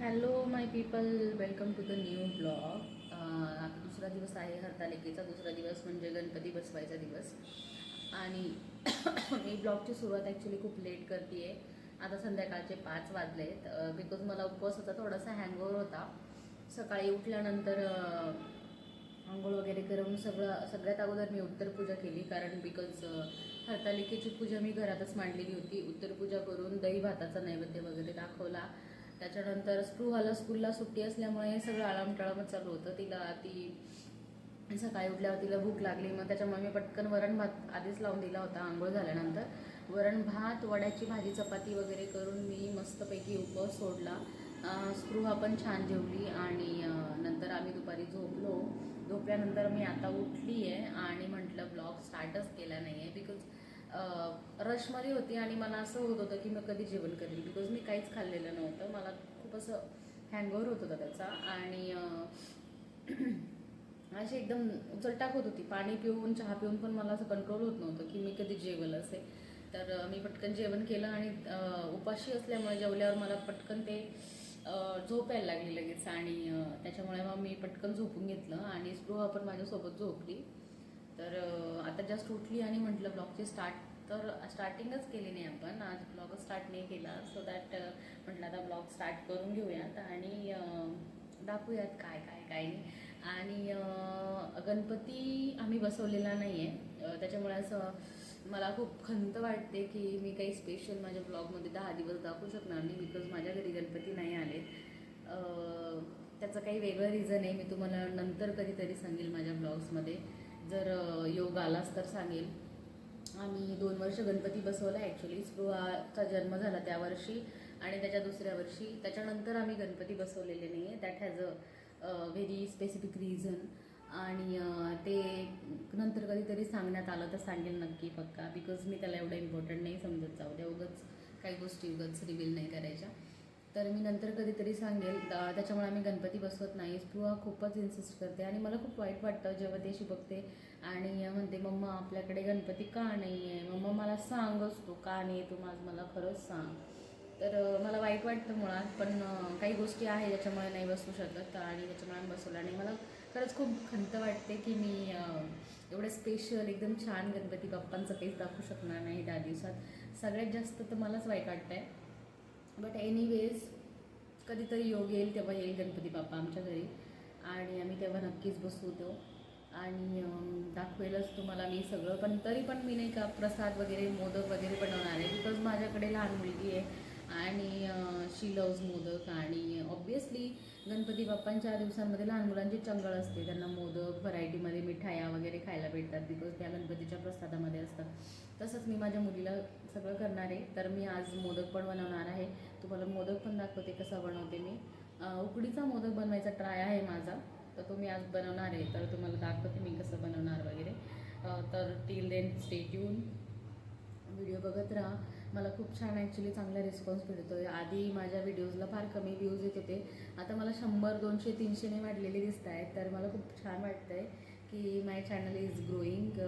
Hello my people welcome to the new blog आता दुसरा दिवस आहे हरतालिकेचा. दुसरा दिवस म्हणजे गणपती बसवायचा दिवस. आणि मी ब्लॉगची सुरुवात ॲक्च्युली खूप लेट करते आहे आता संध्याकाळचे पाच वाजलेत. Uh, बिकॉज मला उपवास होता थोडासा हँगओवर होता. सकाळी उठल्यानंतर uh, आंघोळ वगैरे करून सगळं सगळ्यात अगोदर मी उत्तर पूजा केली. कारण बिकॉज uh, हरतालिकेची पूजा मी घरातच मांडलेली होती. उत्तर पूजा करून दही भाताचा नैवेद्य वगैरे दाखवला. त्याच्यानंतर स्पृहाला स्कूलला सुट्टी असल्यामुळे हे सगळं आळाम चालू होतं. तिला ती सकाळी उठल्यावर तिला भूक लागली. मग त्याच्यामुळे मी पटकन वरण भात आधीच लावून दिला होता आंघोळ झाल्यानंतर. वरण भात वड्याची भाजी चपाती वगैरे करून मी मस्तपैकी उपवास सोडला. स्क्रू स्पृहा पण छान जेवली आणि नंतर आम्ही दुपारी झोपलो. झोपल्यानंतर मी आता उठली आहे आणि म्हटलं ब्लॉग स्टार्टच केला नाही आहे बिकॉज रशमध्ये होती आणि मला असं होत होतं की मी कधी जेवण करेल बिकॉज मी काहीच खाल्लेलं नव्हतं. मला खूप असं हँगओवर होत होता त्याचा. आणि अशी एकदम उचलटाक होत होती. पाणी पिऊन चहा पिऊन पण मला असं कंट्रोल होत नव्हतं की मी कधी जेवल असे. तर मी पटकन जेवण केलं आणि उपाशी असल्यामुळे जेवल्यावर मला पटकन ते झोप यायला लागली लगेच. आणि त्याच्यामुळे मग मी पटकन झोपून घेतलं. आणि स्पृहा पण माझ्यासोबत झोपली. तर आता जस्ट उठली आणि म्हटलं ब्लॉगची स्टार्ट तर स्टार्टिंगच केली नाही आपण. आज ब्लॉग स्टार्ट नाही केला. सो दॅट म्हटलं आता ब्लॉग स्टार्ट करून घेऊयात आणि दाखवूयात काय काय काय नाही. आणि गणपती आम्ही बसवलेला नाही आहे त्याच्यामुळे असं मला खूप खंत वाटते की मी काही स्पेशल माझ्या ब्लॉगमध्ये दहा दिवस दाखवू शकणार नाही बिकॉज माझ्या घरी गणपती नाही आले त्याचं काही वेगळं रिझन आहे. मी तुम्हाला नंतर कधीतरी सांगेल माझ्या ब्लॉग्समध्ये जर योग आलाच तर सांगेल. आम्ही दोन वर्ष गणपती बसवला ॲक्च्युली स्पृहाचा जन्म झाला त्या वर्षी आणि त्याच्या दुसऱ्या वर्षी. त्याच्यानंतर आम्ही गणपती बसवलेले नाही आहे that has a very specific reason आणि ते नंतर कधीतरी सांगण्यात आलं तर सांगेल नक्की पक्का. बिकॉज मी त्याला एवढं इम्पॉर्टंट नाही समजत. जाऊ द्या उगंच काही गोष्टी उगंच रिव्हील नाही करायच्या. तर मी नंतर कधीतरी सांगेल दा- त्याच्यामुळे आम्ही गणपती बसवत नाही. स्पृहा खूपच इन्सिस्ट करते आणि मला खूप वाईट वाटतं जेव्हा ते अशी बघते आणि म्हणते मम्मा आपल्याकडे गणपती का नाही आहे मम्मा मला सांगच तू का नाही तू माझ? मला खरंच सांग. तर मला वाईट वाटतं मुळात पण काही गोष्टी आहे ज्याच्यामुळे नाही बसू शकत आणि त्याच्यामुळे आम्ही बसवलं आणि मला खरंच खूप खंत वाटते की मी एवढं स्पेशल एकदम छान गणपती बाप्पांचं काहीच दाखवू शकणार नाही त्या दिवसात. सगळ्यात जास्त तर मलाच वाईट वाटतं आहे बट एनिवेज कधीतरी योग येईल तेव्हा येईल गणपती बाप्पा आमच्या घरी. आणि आम्ही तेव्हा नक्कीच बसू तो आणि दाखवेलच तुम्हाला मी सगळं. पण तरी पण मी नाही का प्रसाद वगैरे मोदक वगैरे बनवणार आहे. बिकॉज माझ्याकडे लहान मुलगी आहे. आणि शी लव्ज मोदक आणि ऑब्विसली गणपती बाप्पांच्या दिवसांमध्ये लहान मुलांची चंगळ असते. त्यांना मोदक व्हरायटीमध्ये मिठाया वगैरे खायला भेटतात बिकॉज त्या गणपतीच्या प्रसादामध्ये असतात. तसंच मी माझ्या मुलीला सगळं करणार आहे. तर मी आज मोदक पण बनवणार आहे. तुम्हाला मोदक पण दाखवते कसा बनवते मी. उकडीचा मोदक बनवायचा ट्राय आहे माझा. तर तो मी आज बनवणार आहे. तर तुम्हाला दाखवते मी कसं बनवणार वगैरे. तर टील देन स्टेट येऊन व्हिडिओ बघत राहा. मला खूप छान ॲक्च्युली चांगला रिस्पॉन्स भेटतो आहे आधी माझ्या व्हिडिओजला फार कमी व्ह्यूज येत होते. आता मला शंभर दोनशे तीनशेने वाढलेले दिसत आहेत. तर मला खूप छान वाटतं आहे की my channel is growing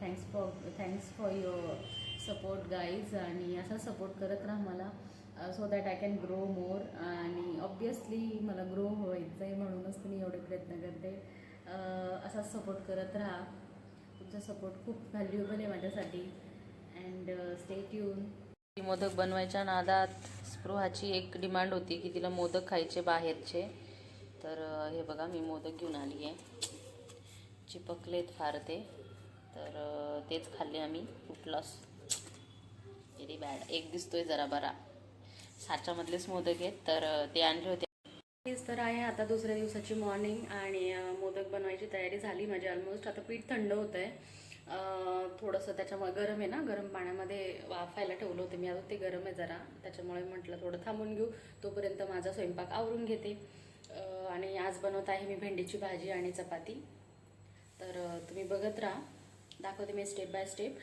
thanks for thanks for your support guys आणि असा सपोर्ट करत राहा मला so that I can grow more आणि ऑब्वियसली मला ग्रो व्हायचं आहे म्हणूनच तुम्ही एवढे प्रयत्न करते. असाच सपोर्ट करत राहा. तुमचा सपोर्ट खूप व्हॅल्युएबल आहे माझ्यासाठी. अँड स्टे ट्यून मोदक बनवायच्या नादात स्पृहाची एक डिमांड होती की तिला मोदक खायचे बाहेरचे. तर हे बघा मी मोदक घेऊन आली आहे. चिपकलेत फार ते. तर तेच खाल्ले आम्ही. कुठलाच व्हेरी बॅड एक दिसतोय जरा बरा. साच्यामधलेच मोदक आहेत. तर ते आणले होते. तेच तर आहे. आता दुसऱ्या दिवसाची मॉर्निंग आणि मोदक बनवायची तयारी झाली. माझी ऑलमोस्ट आता पीठ थंड होतं आहे थोडंसं त्याच्यामुळे गरम आहे ना गरम पाण्यामध्ये वाफायला ठेवलं होतं मी. अजून ते गरम आहे जरा. त्याच्यामुळे म्हटलं थोडं थांबून घेऊ. तोपर्यंत माझा स्वयंपाक आवरून घेते. आणि आज बनवत आहे मी भेंडीची भाजी आणि चपाती. तर तुम्ही बघत राहा. दाखवते मी स्टेप बाय स्टेप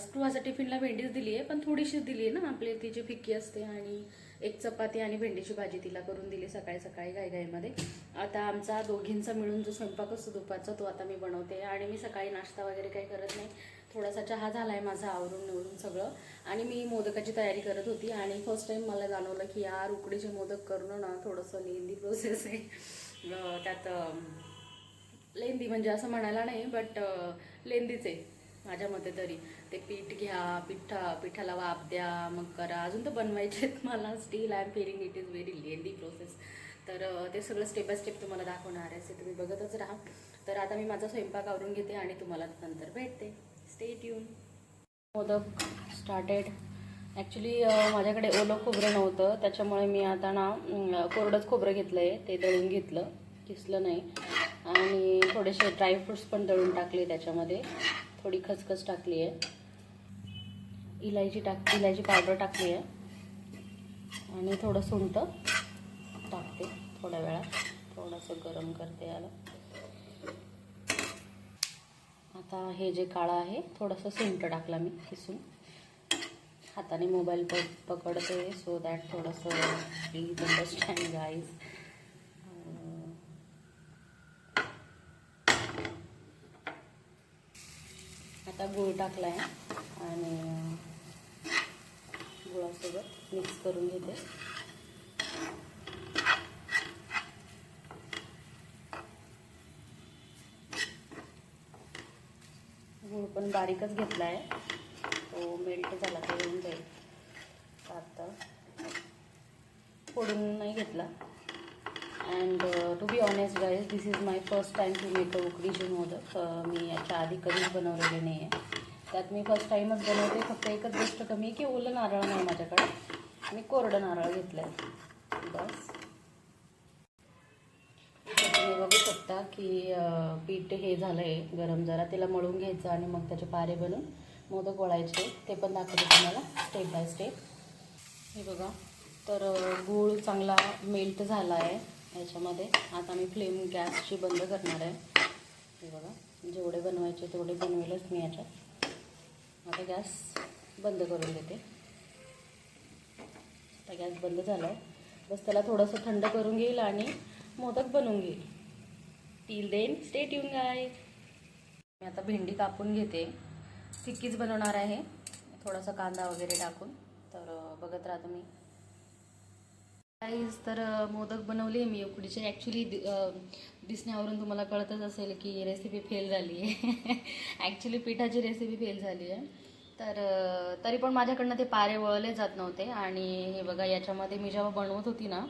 स्पृहाचा टिफिनला भेंडीच दिली आहे पण थोडीशीच दिली आहे ना. आपली ती जी फिक्की असते आणि एक चपाती आणि भेंडीची भाजी तिला करून दिली सकाळी सकाळी घाईघाईमध्ये. आता आमचा दोघींचा मिळून जो स्वयंपाक असतो दुपारचा तो आता मी बनवते. आणि मी सकाळी नाश्ता वगैरे काही करत नाही. थोडासा चहा झाला आहे माझा आवरून निवडून सगळं. आणि मी मोदकाची तयारी करत होती. आणि फर्स्ट टाईम मला जाणवलं की यार उकडीचे मोदक करणं ना थोडंसं लेंदी प्रोसेस आहे. त्यात लेंदी म्हणजे असं म्हणायला नाही बट लेंदीच आहे माझ्या मते तरी. ते पीठ घ्या पिठा पिठाला वाफ द्या मग करा. अजून तर बनवायचे आहेत मला. Still I am feeling it is very lengthy process तर ते सगळं स्टेप बाय स्टेप तुम्हाला दाखवणार आहे. तुम्ही बघतच राहा. तर आता मी माझा स्वयंपाक आवरून घेते आणि तुम्हाला नंतर भेटते. Stay tuned modak started actually माझ्याकडे ओलं खोबरं नव्हतं. त्याच्यामुळे मी आता ना कोरडंच खोबरं घेतलं आहे ते दळून घेतलं. किसलं नाही. आणि थोडेसे ड्रायफ्रूट्स पण दळून टाकले त्याच्यामध्ये. थोडी खसखस टाकली आहे इलायची टाक इलायची पावडर टाकली आहे आणि थोडं सुंठ टाकते थोड्या वेळात. थोडंसं गरम करते याला. आता हे जे काळं आहे थोडंसं सुंठ टाकला मी किसून हाताने मोबाईल प पकडते सो दॅट थोडंसं प्लीज अंडरस्टँड गाईज आता गूळ टाकला आहे आणि गुळासोबत मिक्स करून घेते. गुळ पण बारीकच घेतला आहे तो मेल्ट झाला तर येऊन जाईल. आता फोडून नाही घेतला. And to be honest guys this is my first time to make a उकडीचे मोदक मी याच्या आधी कधीच बनवलेले नाही आहे त्यात मी फर्स्ट टाईमच बनवते फक्त एकच गोष्ट कमी की ओलं नारळ नाही माझ्याकडे. मी कोरडं नारळ घेतलं आहे बस. तुम्ही बघू शकता की पीठ हे झालं आहे गरम जरा त्याला मळून घ्यायचं आणि मग त्याचे पारे बनवून मोदक वळायचे ते पण दाखवते तुम्हाला स्टेप बाय स्टेप हे बघा. तर गूळ चांगला मेल्ट झाला आहे याच्यामध्ये. आता मी फ्लेम गॅसची बंद करणार आहे. हे बघा. जेवढे बनवायचे तेवढे बनवेलच मी याच्यात. आता गॅस बंद करून देते. आता गॅस बंद झाला आहे बस त्याला थोडंसं थंड करून घेईल आणि मोदक बनवून घेईल. टील देन स्टेट येऊन गाय मी आता भेंडी कापून घेते. फिक्कीच बनवणार आहे. थोडासा कांदा वगैरे टाकून. तर बघत राहा तुम्ही. गाईज तर मोदक बनवले मी उकडीचे. ॲक्च्युली दिसण्यावरून तुम्हाला कळतच असेल की रेसिपी फेल झाली आहे. ॲक्च्युली पिठाची रेसिपी फेल झाली आहे. तर तरी पण माझ्याकडनं ते पारे वळले जात नव्हते. आणि हे बघा याच्यामध्ये मी जेव्हा बनवत होती ना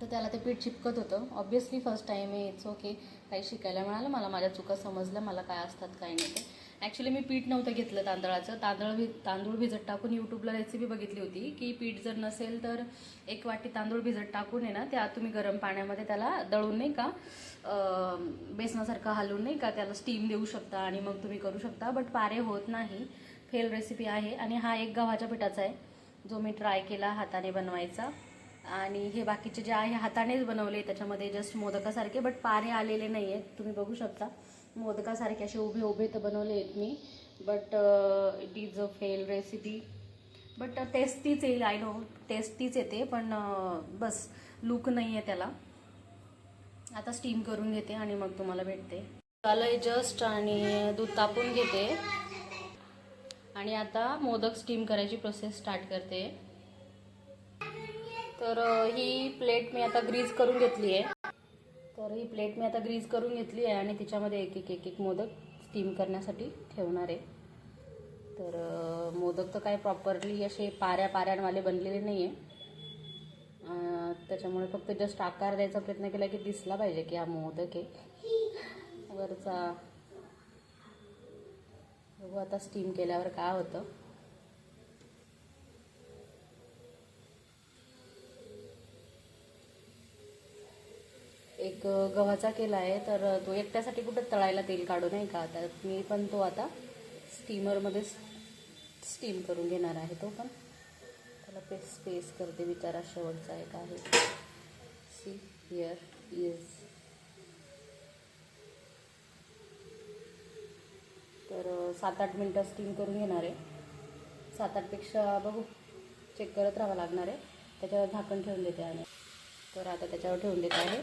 तर त्याला ते पीठ चिपकत होतं. ऑब्व्हियसली फर्स्ट टाईम आहे. इट्स ओके काही शिकायला मिळालं. मला माझ्या चुका समजल्या. मला काय असतात काय नाही ते. ॲक्च्युली मी पीठ नव्हतं घेतलं तांदळाचं. तांदळ भि तांदूळ भिजत टाकून यूट्यूबला रेसिपी बघितली होती की पीठ जर नसेल तर एक वाटी तांदूळ भिजत टाकून आहे ना त्यात तुम्ही गरम पाण्यामध्ये त्याला दळून नाही का बेसनासारखं हलवून नाही का त्याला स्टीम देऊ शकता आणि मग तुम्ही करू शकता. बट पारे होत नाही. फेल रेसिपी आहे. आणि हा एक गव्हाच्या पिठाचा आहे. जो मी ट्राय केला हाताने बनवायचा. आणि हे बाकीचे जे आहे हातानेच बनवले. त्याच्यामध्ये जस्ट मोदकासारखे. बट पारे आलेले नाही आहेत तुम्ही बघू शकता. मोदकासारखे असे उभे उभे तर बनवले आहेत मी. But it is a fail recipe but taste तीच येईल आय नो टेस्ट तीच येते पण uh, बस लुक नाही आहे त्याला. आता स्टीम करून घेते आणि मग तुम्हाला भेटते. झालं जस्ट आणि दूध तापून घेते. आणि आता मोदक स्टीम करायची प्रोसेस स्टार्ट करते. तर uh, ही प्लेट मी आता ग्रीज करून घेतली आहे. तर ही प्लेट मी आता ग्रीज करून घेतली आहे आणि तिच्यामध्ये एक एक एक एक मोदक स्टीम करण्यासाठी ठेवणार आहे. तर मोदक तर काय प्रॉपरली असे पाऱ्या पाऱ्यांवाले बनलेले नाही आहे त्याच्यामुळे फक्त जस्ट आकार द्यायचा प्रयत्न केला की दिसला पाहिजे की हा मोदक आहे. वरचा बघू आता स्टीम केल्यावर काय होतं. एक गव्हाचा केला आहे तर तो एकट्यासाठी कुठं तळायला तेल काढू नाही का? तर मी पण तो आता स्टीमरमध्ये स्टीम करून घेणार आहे तो पण. त्याला पे स्पेस करते विचारा शेवटचा एक आहे. सी हिअर इज तर सात आठ मिनटं स्टीम करून घेणार आहे. सात आठपेक्षा बघू चेक करत राहावं लागणार आहे. त्याच्यावर झाकण ठेवून देते आणि. तर आता त्याच्यावर ठेवून देत आहे.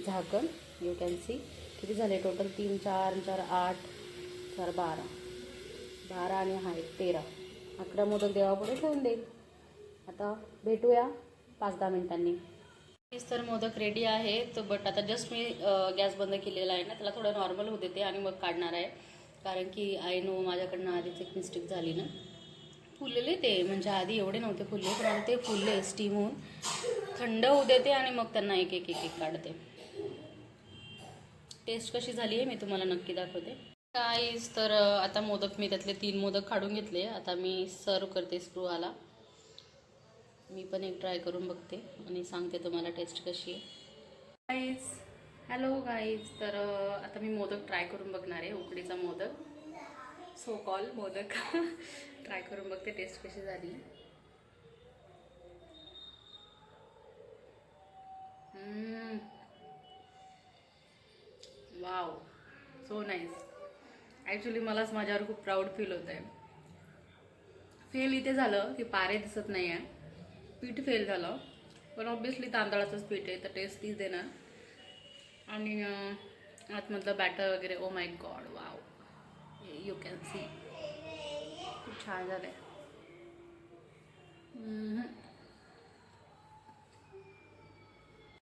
झाकण यू कॅन सी किती झाले टोटल तीन चार चार आठ चार बारा. बारा आणि हा एक तेरा. अकरा मोदक देवापुढे ठेवून देईल आता भेटूया पाच दहा मिनिटांनी. तर मोदक रेडी आहे तर बट आता जस्ट मी गॅस बंद केलेला आहे ना त्याला थोडं नॉर्मल होऊ देते आणि मग काढणार आहे. कारण की आय नो माझ्याकडनं आधीच एक मिस्टेक झाली ना. फुलले ते म्हणजे आधी एवढे नव्हते फुलले पण ते फुलले स्टीम होऊन. थंड होऊ देते आणि मग त्यांना एक एक एक एक काढते. टेस्ट कशी झाली आहे मी तुम्हाला नक्की दाखवते. काहीच तर आता मोदक मी त्यातले तीन मोदक काढून घेतले. आता मी सर्व करते स्पृहाला मी पण एक ट्राय करून बघते आणि सांगते तुम्हाला टेस्ट कशी आहे. गाईज हॅलो गाईज तर आता मी मोदक ट्राय करून बघणार आहे उकडीचा modak. So call modak. Try करून बघते टेस्ट कशी झाली. वाव सो नाईस ॲक्च्युली मलाच माझ्यावर खूप प्राऊड फील होत आहे. फेल इथे झालं की पारे दिसत नाही आहे पीठ फेल झालं. पण ऑब्विसली तांदळाचंच पीठ आहे तर टेस्ट तीच देणार. आणि आतमधलं बॅटर वगैरे ओ my god wow you can see खूप छान झालं आहे